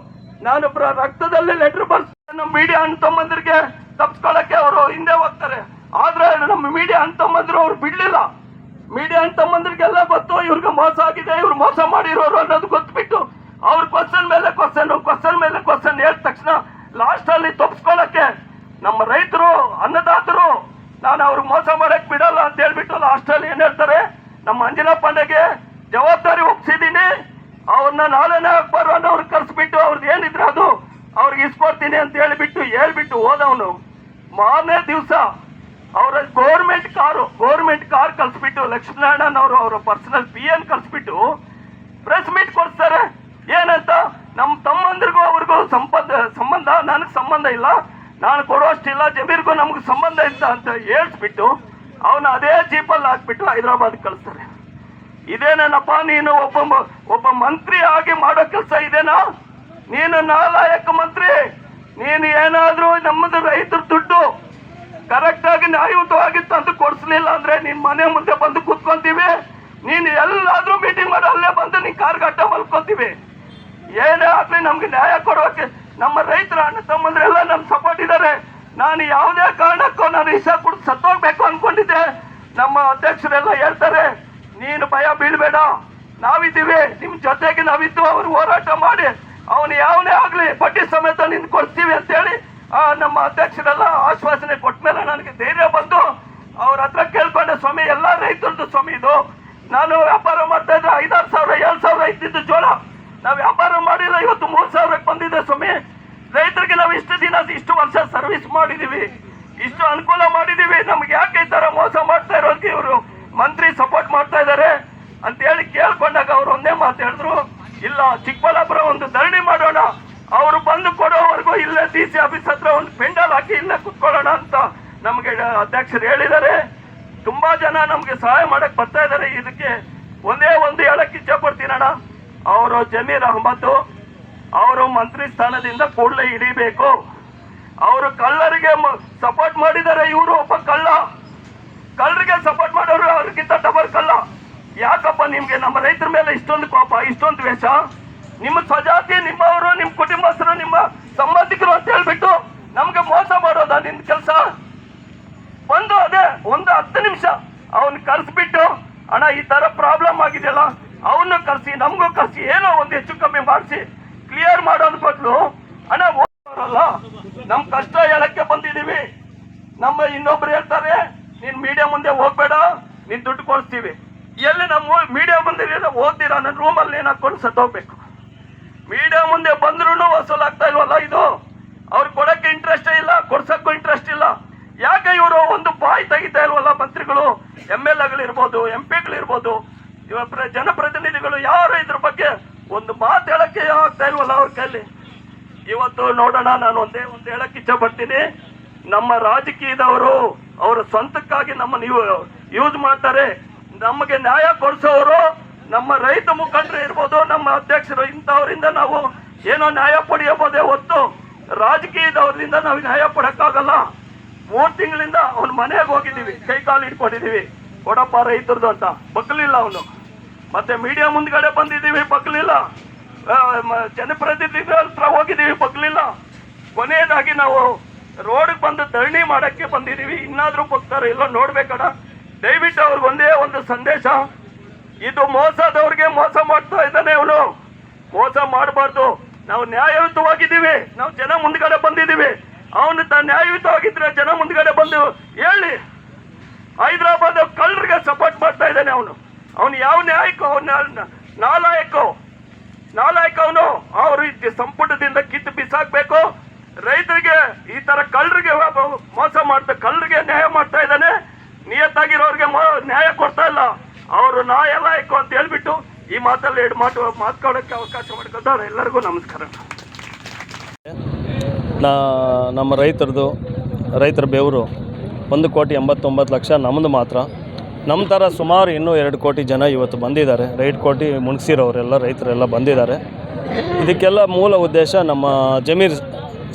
ನಾನು ರಕ್ತದಲ್ಲಿ ಲೆಟರ್ ಬರ್ಸ್ ನಮ್ಮ ಮೀಡಿಯಾ ಅಣ್ತಮ್ಮಂದ್ರಿಗೆ ತಪ್ಸ್ಕೊಳಕ್ಕೆ ಅವರು ಹಿಂದೆ ಹೋಗ್ತಾರೆ. ಆದ್ರೆ ನಮ್ಮ ಮೀಡಿಯಾ ಅಣ್ತಮ್ಮಂದ್ರು ಅವ್ರು ಬಿಡ್ಲಿಲ್ಲ. ಮೀಡಿಯಾ ಅಣ್ತಮ್ಮಂದ್ರಿಗೆಲ್ಲ ಗೊತ್ತು, ಇವ್ರಿಗೆ ಮೋಸ ಆಗಿದೆ, ಇವ್ರು ಮೋಸ ಮಾಡಿರೋರು ಅನ್ನೋದು ಗೊತ್ತುಬಿಟ್ಟು ಅವ್ರ ಕ್ವಶನ್ ಮೇಲೆ ಕ್ವಶನ್ ಕ್ವಶನ್ ಮೇಲೆ ಕ್ವಶನ್ ಹೇಳಿದ ತಕ್ಷಣ ಲಾಸ್ಟ್ ಅಲ್ಲಿ ತಪ್ಸ್ಕೊಳಕ್ಕೆ ನಮ್ಮ ರೈತರು, ಅನ್ನದಾತರು, ನಾನು ಅವ್ರಿಗೆ ಮೋಸ ಮಾಡಕ್ ಬಿಡಲ್ಲ ಅಂತ ಹೇಳ್ಬಿಟ್ಟು ಲಾಸ್ಟ್ ಅಲ್ಲಿ ಏನ್ ಹೇಳ್ತಾರೆ? ನಮ್ಮ ಅಂಜನಾ ಪಾಂಡೆಗೆ ಜವಾಬ್ದಾರಿ ಒಪ್ಸಿದ್ದೀನಿ. ಅವ್ರನ್ನ ನಾಳೆನೇ ಅಕ್ಬರ್ ಅವ್ರು ಕರ್ಸ್ಬಿಟ್ಟು ಅವ್ರದ್ದು ಏನಿದ್ರೆ ಅದು ಅವ್ರಿಗೆ ಇಸ್ಕೊಡ್ತೀನಿ ಅಂತ ಹೇಳಿಬಿಟ್ಟು ಹೇಳ್ಬಿಟ್ಟು ಹೋದವನು. ಮಾರನೇ ದಿವಸ ಅವರ ಗೌರ್ಮೆಂಟ್ ಕಾರು, ಗೌರ್ಮೆಂಟ್ ಕಾರ್ ಕಳಿಸ್ಬಿಟ್ಟು ಲಕ್ಷ್ಮೀನಾರಾಯಣ ಅವರು ಪರ್ಸನಲ್ ಪಿ ಎನ್ ಕಳಿಸ್ಬಿಟ್ಟು ಪ್ರೆಸ್ ಮೀಟ್ ಕೊಡ್ತಾರೆ ಏನಂತ? ನಮ್ಮ ತಮ್ಮಂದ್ರಿಗೂ ಅವ್ರಿಗೂ ಸಂಬಂಧ ಸಂಬಂಧ, ನನಗೆ ಸಂಬಂಧ ಇಲ್ಲ. ನಾನು ಕೊಡುವಷ್ಟಿಲ್ಲ ಜಮೀರ್ಗೂ ನಮ್ಗೆ ಸಂಬಂಧ ಇಲ್ಲ ಅಂತ ಹೇಳಿಸ್ಬಿಟ್ಟು ಅವನ ಅದೇ ಜೀಪಲ್ಲಿ ಹಾಕ್ಬಿಟ್ಟು ಹೈದರಾಬಾದ್ ಕಳಿಸ್ತಾರೆ. ಇದೇನೇನಪ್ಪ ನೀನು ಒಬ್ಬ ಒಬ್ಬ ಮಂತ್ರಿ ಆಗಿ ಮಾಡೋ ಕೆಲಸ ಇದೇನಾ? ನೀನು ನಾಲಾಯಕ ಮಂತ್ರಿ. ನೀನು ಏನಾದರೂ ನಮ್ಮದು ರೈತರ ದುಡ್ಡು ಕರೆಕ್ಟಾಗಿ ನ್ಯಾಯಯುತವಾಗಿ ತಂದು ಕೊಡಿಸ್ಲಿಲ್ಲ ಅಂದ್ರೆ ನಿನ್ನ ಮನೆ ಮುಂದೆ ಬಂದು ಕೂತ್ಕೊಂತೀವಿ. ನೀನು ಎಲ್ಲಾದ್ರೂ ಮೀಟಿಂಗ್ ಮಾಡಿ, ಅಲ್ಲೇ ಬಂದು ನೀನು ಕಾರ್ಗಟ್ಟ ಮಲ್ಕೊಂತೀವಿ ಏನೇ ಆಗಲಿ ನಮ್ಗೆ ನ್ಯಾಯ ಕೊಡೋಕೆ, ನಮ್ಮ ರೈತರ ಅಣ್ಣ ತಮ್ಮಂದ್ರೆಲ್ಲ ನಮ್ಮ ಸಪೋರ್ಟ್ ಇದ್ದಾರೆ ನಾನು ಯಾವುದೇ ಕಾರಣಕ್ಕೂ ನಾನು ಇಷ್ಟ ಕುಡಿದು ಸತ್ತೋಗ್ಬೇಕು ಅನ್ಕೊಂಡಿದ್ದೆ. ನಮ್ಮ ಅಧ್ಯಕ್ಷರೆಲ್ಲ ಹೇಳ್ತಾರೆ ನೀನು ಭಯ ಬೀಳ್ಬೇಡ. ನಾವಿದ್ದೀವಿ. ನಿಮ್ ಜೊತೆಗೆ ನಾವಿದ್ದು. ಅವ್ರು ಹೋರಾಟ ಮಾಡಿ. ಅವನು ಯಾವನೇ ಆಗ್ಲಿ ಬಡ್ಡಿ ಸಮೇತ ನಿನ್ ಕೊಡ್ತೀವಿ ಅಂತೇಳಿ, ಆ, ನಮ್ಮ ಅಧ್ಯಕ್ಷರೆಲ್ಲ ಆಶ್ವಾಸನೆ ಕೊಟ್ಟ ಮೇಲೆ ನನಗೆ ಧೈರ್ಯ ಬಂದು ಅವ್ರ ಹತ್ರ ಕೇಳ್ಕೊಂಡೆ, ಸ್ವಾಮಿ, ಎಲ್ಲ ರೈತರದ್ದು ಸ್ವಾಮಿ ಇದು. ನಾನು ವ್ಯಾಪಾರ ಮಾಡ್ತಾ ಇದ್ರೆ ಐದಾರು ಸಾವಿರ, ಏಳು ಸಾವಿರ ಇದ್ದಿದ್ದು ಜೋಳ. ನಾವು ವ್ಯಾಪಾರ ಮಾಡಿಲ್ಲ. ಇವತ್ತು ಮೂರ್ ಸಾವಿರಕ್ಕೆ ಬಂದಿದೆ ಸ್ವಾಮಿ. ರೈತರಿಗೆ ನಾವು ಇಷ್ಟು ದಿನ, ಇಷ್ಟು ವರ್ಷ ಸರ್ವಿಸ್ ಮಾಡಿದೀವಿ. ಇಷ್ಟು ಅನುಕೂಲ ಮಾಡಿದೀವಿ. ನಮ್ಗೆ ಯಾಕೆ ಈ ಥರ ಮೋಸ ಮಾಡ್ತಾ ಇರೋದಕ್ಕೆ ಇವರು? ಮಂತ್ರಿ ಸಪೋರ್ಟ್ ಮಾಡ್ತಾ ಇದ್ದಾರೆ ಅಂತ ಹೇಳಿ ಕೇಳ್ಕೊಂಡಾಗ ಅವ್ರು ಒಂದೇ ಮಾತು ಹೇಳಿದ್ರು, ಇಲ್ಲ, ಚಿಕ್ಕಬಳ್ಳಾಪುರ ಒಂದು ಧರಣಿ ಮಾಡೋಣ, ಅವರು ಬಂದು ಕೊಡೋವರೆಗೂ ಇಲ್ಲೇ ಡಿ ಸಿ ಆಫೀಸ್ ಹತ್ರ ಒಂದು ಪೆಂಡಲ್ ಹಾಕಿ ಇಲ್ಲೇ ಕುತ್ಕೊಳ್ಳೋಣ ಅಂತ ನಮಗೆ ಅಧ್ಯಕ್ಷರು ಹೇಳಿದ್ದಾರೆ. ತುಂಬಾ ಜನ ನಮಗೆ ಸಹಾಯ ಮಾಡಕ್ ಬರ್ತಾ ಇದ್ದಾರೆ. ಇದಕ್ಕೆ ಒಂದೇ ಒಂದು ಹೇಳಕ್ ಇಚ್ಛೆ ಅವರು ಜಮೀರ್ ಅಹಮದ್, ಅವರು ಮಂತ್ರಿ ಸ್ಥಾನದಿಂದ ಕೂಡಲೇ ಹಿಡಿಬೇಕು. ಅವರು ಕಳ್ಳರಿಗೆ ಸಪೋರ್ಟ್ ಮಾಡಿದ್ದಾರೆ. ಇವರು ಒಬ್ಬ ಕಳ್ಳ. ಕಳ್ಳರಿಗೆ ಸಪೋರ್ಟ್ ಮಾಡೋರು ಅವ್ರಿಗಿಂತ ಡಬಲ್ ಕಲ್ಲ. ಯಾಕಪ್ಪ ನಿಮಗೆ ನಮ್ಮ ರೈತರ ಮೇಲೆ ಇಷ್ಟೊಂದು ಕೋಪ, ಇಷ್ಟೊಂದು ವೇಷ ನಿಮ್ಮ ಸ್ವಜಾತಿ ನಿಮ್ಮವರು ನಿಮ್ಮ ಕುಟುಂಬಸ್ಥರು, ನಿಮ್ಮ ಸಂಬಂಧಿಕರು ಅಂತ ಹೇಳ್ಬಿಟ್ಟು ನಮಗೆ ಮೋಸ ಮಾಡೋದ ನಿಮ್ಮ ಕೆಲಸ? ಒಂದು ಅದೇ, ಒಂದು ಹತ್ತು ನಿಮಿಷ. ಅವನು ಕರ್ಸ್ಬಿಟ್ಟು, ಅಣ್ಣ, ಈ ತರ ಪ್ರಾಬ್ಲಮ್ ಆಗಿದೆಯಲ್ಲ ಅವನ್ನ ಕರೆಸಿ, ನಮಗೂ ಕರ್ಸಿ, ಏನೋ ಒಂದು ಹೆಚ್ಚು ಕಮ್ಮಿ ಮಾಡಿಸಿ. ಕ್ಲಿಯರ್ ಮಾಡೋದ್ ಬದಲು, ಅಣ್ಣ ಓದೋರಲ್ಲ ನಮ್ಮ ಕಷ್ಟ ಹೇಳಕ್ಕೆ ಬಂದಿದ್ದೀವಿ. ನಮ್ಮ ಇನ್ನೊಬ್ರು ಹೇಳ್ತಾರೆ ನೀನ್ ಮೀಡಿಯಾ ಮುಂದೆ ಹೋಗ್ಬೇಡ, ನೀನ್ ದುಡ್ಡು ಕೊಡಿಸ್ತೀವಿ. ಎಲ್ಲಿ ನಮ್ಮ ಮೀಡಿಯಾ ಮುಂದೆ ಓದ್ತೀರಾ? ನನ್ನ ರೂಮಲ್ಲಿ ಏನು ಹಾಕೊಂಡು ಸತ್ತೋಗ್ಬೇಕು? ಮೀಡಿಯಾ ಮುಂದೆ ಬಂದ್ರೂ ವಸೂಲಾಗ್ತಾ ಇಲ್ವಲ್ಲ ಇದು? ಅವ್ರು ಕೊಡಕ್ಕೆ ಇಂಟ್ರೆಸ್ಟ್ ಇಲ್ಲ, ಕೊಡ್ಸಕ್ಕೂ ಇಂಟ್ರೆಸ್ಟ್ ಇಲ್ಲ. ಯಾಕೆ ಇವರು ಒಂದು ಬಾಯಿ ತೆಗಿತಾ ಇಲ್ವಲ್ಲ ಮಂತ್ರಿಗಳು? ಎಂ ಎಲ್ ಎಗಳಿರ್ಬೋದು ಎಂ ಪಿಗಳಿರ್ಬೋದು ಇವ ಪ್ರ- ಜನಪ್ರತಿನಿಧಿಗಳು ಯಾರು ಇದ್ರ ಬಗ್ಗೆ ಒಂದು ಮಾತು ಹೇಳಕ್ಕೆ ಆಗ್ತಾ ಇಲ್ವಲ್ಲ ಅವ್ರ ಕೈಲಿ? ಇವತ್ತು ನೋಡೋಣ, ನಾನು ಒಂದೇ ಒಂದು ಹೇಳಕ್ಕೆ ಇಚ್ಛೆ ಪಡ್ತೀನಿ. ನಮ್ಮ ರಾಜಕೀಯದವರು ಅವರ ಸ್ವಂತಕ್ಕಾಗಿ ನಮ್ಮ ನೀವು ಯೂಸ್ ಮಾಡ್ತಾರೆ. ನಮಗೆ ನ್ಯಾಯ ಕೊಡಿಸೋರು, ನಮ್ಮ ರೈತ ಮುಖಂಡರು ಇರ್ಬೋದು, ನಮ್ಮ ಅಧ್ಯಕ್ಷರು ಇಂಥವರಿಂದ ನಾವು ಏನೋ ನ್ಯಾಯ ಪಡೆಯಬಹುದೇ ಹೊತ್ತು ರಾಜಕೀಯದವರಿಂದ ನಾವು ನ್ಯಾಯ ಪಡಕ್ಕಾಗಲ್ಲ. ಮೂರು ತಿಂಗಳಿಂದ ಅವನ ಮನೆಗೆ ಹೋಗಿದ್ದೀವಿ, ಕೈ ಕಾಲು ಇಟ್ಕೊಂಡಿದೀವಿ ಕೊಡಪ್ಪ ರೈತರದು ಅಂತ. ಬಗ್ಲಿಲ್ಲ ಅವನು. ಮತ್ತೆ ಮೀಡಿಯಾ ಮುಂದ್ಗಡೆ ಬಂದಿದ್ದೀವಿ, ಬಗ್ಲಿಲ್ಲ. ಜನಪ್ರತಿನಿಧಿಗಳ ಹತ್ರ ಹೋಗಿದ್ದೀವಿ, ಬಗ್ಲಿಲ್ಲ. ಕೊನೆಯದಾಗಿ ನಾವು ರೋಡ್ಗೆ ಬಂದು ಧರಣಿ ಮಾಡಕ್ಕೆ ಬಂದಿದ್ದೀವಿ ಇನ್ನಾದರೂ ಬರ್ತಾರೆ ಇಲ್ಲ ನೋಡ್ಬೇಕಣ. ದಯವಿಟ್ಟು ಅವ್ರಿಗೆ ಒಂದೇ ಒಂದು ಸಂದೇಶ. ಇದು ಮೋಸದವ್ರಿಗೆ ಮೋಸ ಮಾಡ್ತಾ ಇದ್ದಾನೆ ಅವನು. ಮೋಸ ಮಾಡಬಾರ್ದು. ನಾವು ನ್ಯಾಯಯುತವಾಗಿದ್ದೀವಿ. ನಾವು ಜನ ಮುಂದ್ಗಡೆ ಬಂದಿದ್ದೀವಿ. ಅವನು ತ ನ್ಯಾಯಯುತವಾಗಿದ್ರೆ ಜನ ಮುಂದ್ಗಡೆ ಬಂದು ಹೇಳಿ. ಹೈದರಾಬಾದ್ ಕಳ್ಳರಿಗೆ ಸಪೋರ್ಟ್ ಮಾಡ್ತಾ ಇದ್ದಾನೆ ಅವನು. ಅವನು ಯಾವ ನ್ಯಾಯಕೋ ಅವನ ನಾಲಾಯಕ್ಕೋ ನಾಲಾಯಕ ಅವನು ಅವರು ಸಂಪುಟದಿಂದ ಕಿತ್ತು ಬಿಸಾಕ್ಬೇಕು. ರೈತರಿಗೆ ಈ ತರ ಕಳ್ಳರಿಗೆ ಮೋಸ ಮಾಡ್ತಾ, ಕಳ್ಳರಿಗೆ ನ್ಯಾಯ ಮಾಡ್ತಾ ಇದ್ದಾನೆ. ನಿಯತ್ತಾಗಿರೋರಿಗೆ ನ್ಯಾಯ ಕೊಡ್ತಾ ಇಲ್ಲ. ಅವರು ನಾ ಎಲ್ಲ ಇಕ್ಕು ಅಂತ ಹೇಳ್ಬಿಟ್ಟು ಈ ಮಾತಲ್ಲಿ ಎರಡು ಮಾತು ಮಾತ್ಕೊಳ್ಳೋಕ್ಕೆ ಅವಕಾಶ ಮಾಡ್ಕೊತಾರೆ ಎಲ್ಲರಿಗೂ ನಮಸ್ಕಾರ. ನಾ, ನಮ್ಮ ರೈತರದು, ರೈತರ ಬೆವರು ಒಂದು ಕೋಟಿ ಎಂಬತ್ತೊಂಬತ್ತು ಲಕ್ಷ ನಮ್ಮದು ಮಾತ್ರ. ನಮ್ಮ ಥರ ಸುಮಾರು ಇನ್ನೂ ಎರಡು ಕೋಟಿ ಜನ ಇವತ್ತು ಬಂದಿದ್ದಾರೆ. ರೈಟ್ ಕೋಟಿ ಮುಣಗ್ಸಿರೋರೆಲ್ಲ ರೈತರೆಲ್ಲ ಬಂದಿದ್ದಾರೆ. ಇದಕ್ಕೆಲ್ಲ ಮೂಲ ಉದ್ದೇಶ ನಮ್ಮ ಜಮೀರ್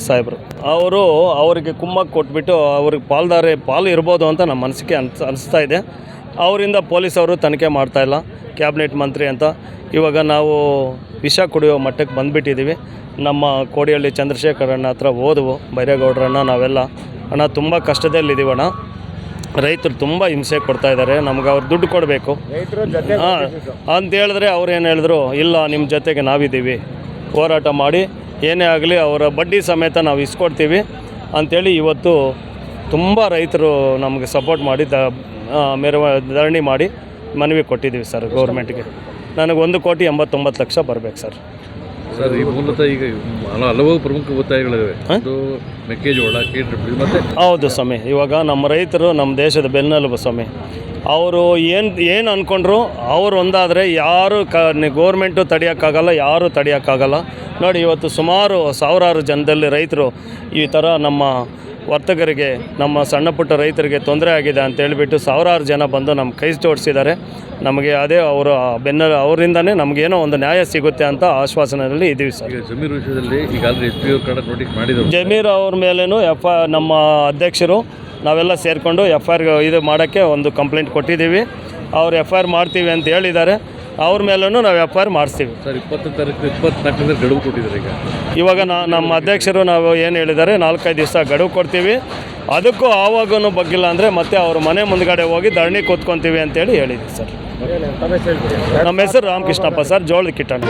ಸಾಹೇಬರು. ಅವರು ಅವರಿಗೆ ಕುಮ್ಮಕ್ಕೆ ಕೊಟ್ಬಿಟ್ಟು ಅವ್ರಿಗೆ ಪಾಲ್ದಾರೆ ಪಾಲು ಇರ್ಬೋದು ಅಂತ ನಮ್ಮ ಮನಸ್ಸಿಗೆ ಅನ್ಸ್ ಅನಿಸ್ತಾ ಇದೆ. ಅವರಿಂದ ಪೊಲೀಸವರು ತನಿಖೆ ಮಾಡ್ತಾಯಿಲ್ಲ ಕ್ಯಾಬಿನೆಟ್ ಮಂತ್ರಿ ಅಂತ. ಇವಾಗ ನಾವು ವಿಷ ಕುಡಿಯೋ ಮಟ್ಟಕ್ಕೆ ಬಂದುಬಿಟ್ಟಿದ್ದೀವಿ ನಮ್ಮ ಕೋಡಿಹಳ್ಳಿ ಚಂದ್ರಶೇಖರಣ್ಣ ಹತ್ರ ಹೋದವು ಬೈರೇಗೌಡರಣ್ಣ ನಾವೆಲ್ಲ ಅಣ್ಣ ತುಂಬ ಕಷ್ಟದಲ್ಲಿದ್ದೀವಣ್ಣ ರೈತರು ತುಂಬ ಹಿಂಸೆ ಕೊಡ್ತಾ ಇದ್ದಾರೆ ನಮ್ಗೆ ಅವ್ರು ದುಡ್ಡು ಕೊಡಬೇಕು. ಹಾಂ ಅಂತ ಹೇಳಿದ್ರೆ ಅವ್ರು ಏನು ಹೇಳಿದ್ರು ಇಲ್ಲ ನಿಮ್ಮ ಜೊತೆಗೆ ನಾವಿದ್ದೀವಿ. ಹೋರಾಟ ಮಾಡಿ ಏನೇ ಆಗಲಿ ಅವರ ಬಡ್ಡಿ ಸಮೇತ ನಾವು ಇಸ್ಕೊಡ್ತೀವಿ ಅಂಥೇಳಿ ಇವತ್ತು ತುಂಬ ರೈತರು ನಮಗೆ ಸಪೋರ್ಟ್ ಮಾಡಿ ದ ಮೆರವ, ಧರಣಿ ಮಾಡಿ ಮನವಿ ಕೊಟ್ಟಿದ್ದೀವಿ ಸರ್ ಗೌರ್ಮೆಂಟ್ಗೆ. ನನಗೆ ಒಂದು ಕೋಟಿ ಎಂಬತ್ತೊಂಬತ್ತು ಲಕ್ಷ ಬರಬೇಕು ಸರ್. ಸರ್ ಈ ಮೂಲತಃ ಈಗ ಹಲ- ಹಲವು ಪ್ರಮುಖ ಒತ್ತಾಯಗಳಿವೆ ಮೆಕ್ಕೆಜೋಳ ಕೇಟ್ರಿ ಮತ್ತೆ ಹೌದು ಸ್ವಾಮಿ. ಇವಾಗ ನಮ್ಮ ರೈತರು ನಮ್ಮ ದೇಶದ ಬೆನ್ನೆಲುಬು ಸ್ವಾಮಿ. ಅವರು ಏನು ಏನು ಅಂದ್ಕೊಂಡ್ರು ಅವ್ರು ಒಂದಾದರೆ ಯಾರು ಕ ಗೋರ್ಮೆಂಟು ತಡೆಯೋಕ್ಕಾಗಲ್ಲ ಯಾರು ತಡೆಯೋಕ್ಕಾಗಲ್ಲ. ನೋಡಿ ಇವತ್ತು ಸುಮಾರು ಸಾವಿರಾರು ಜನದಲ್ಲಿ ರೈತರು ಈ ಥರ ನಮ್ಮ ವರ್ತಕರಿಗೆ ನಮ್ಮ ಸಣ್ಣ ಪುಟ್ಟ ರೈತರಿಗೆ ತೊಂದರೆ ಆಗಿದೆ ಅಂತ ಹೇಳಿಬಿಟ್ಟು ಸಾವಿರಾರು ಜನ ಬಂದು ನಮ್ಮ ಕೈ ಜೋಡಿಸಿದ್ದಾರೆ. ನಮಗೆ ಅದೇ ಅವರ ಬೆನ್ನ ಅವರಿಂದನೇ ನಮಗೇನೋ ಒಂದು ನ್ಯಾಯ ಸಿಗುತ್ತೆ ಅಂತ ಆಶ್ವಾಸನೆಯಲ್ಲಿ ಇದ್ದೀವಿ ಸರ್. ಜಮೀರ್ ವಿಷಯದಲ್ಲಿ ಈಗಾಗಲೇ ಆಲ್ರೆಡಿ ಎಸ್ ಪಿ ಅವ್ರ ಕಡೆ ನೋಟಿಸ್ ಮಾಡಿದ್ರು. ಜಮೀರ್ ಅವ್ರ ಮೇಲೇನು ಎಫ್ ನಮ್ಮ ಅಧ್ಯಕ್ಷರು ನಾವೆಲ್ಲ ಸೇರಿಕೊಂಡು ಎಫ್ ಐ ಆರ್ ಇದು ಮಾಡೋಕ್ಕೆ ಒಂದು ಕಂಪ್ಲೇಂಟ್ ಕೊಟ್ಟಿದ್ದೀವಿ. ಅವ್ರು ಎಫ್ ಐ ಆರ್ ಮಾಡ್ತೀವಿ ಅಂತ ಹೇಳಿದ್ದಾರೆ. ಅವ್ರ ಮೇಲೂ ನಾವು ವ್ಯಾಪಾರ ಮಾಡಿಸ್ತೀವಿ. ಸರ್ ಇಪ್ಪತ್ತು ತಾರೀಕು ಇಪ್ಪತ್ನಾಲ್ಕನೇ ಗಡುವು ಕೊಟ್ಟಿದ್ದಾರೆ ಈಗ. ಇವಾಗ ನಾ ನಮ್ಮ ಅಧ್ಯಕ್ಷರು ನಾವು ಏನು ಹೇಳಿದ್ದಾರೆ ನಾಲ್ಕೈದು ದಿವಸ ಗಡುವು ಕೊಡ್ತೀವಿ. ಅದಕ್ಕೂ ಆವಾಗೂ ಬಗ್ಗಿಲ್ಲ ಅಂದರೆ ಮತ್ತೆ ಅವ್ರ ಮನೆ ಮುಂದ್ಗಡೆ ಹೋಗಿ ಧರಣಿ ಕೂತ್ಕೊತೀವಿ ಅಂತೇಳಿ ಹೇಳಿದ್ವಿ ಸರ್. ನಮ್ಮ ಹೆಸರು ರಾಮಕೃಷ್ಣಪ್ಪ ಸರ್ ಜೋಳದ ಕಿಟ್ಟಣ್ಣ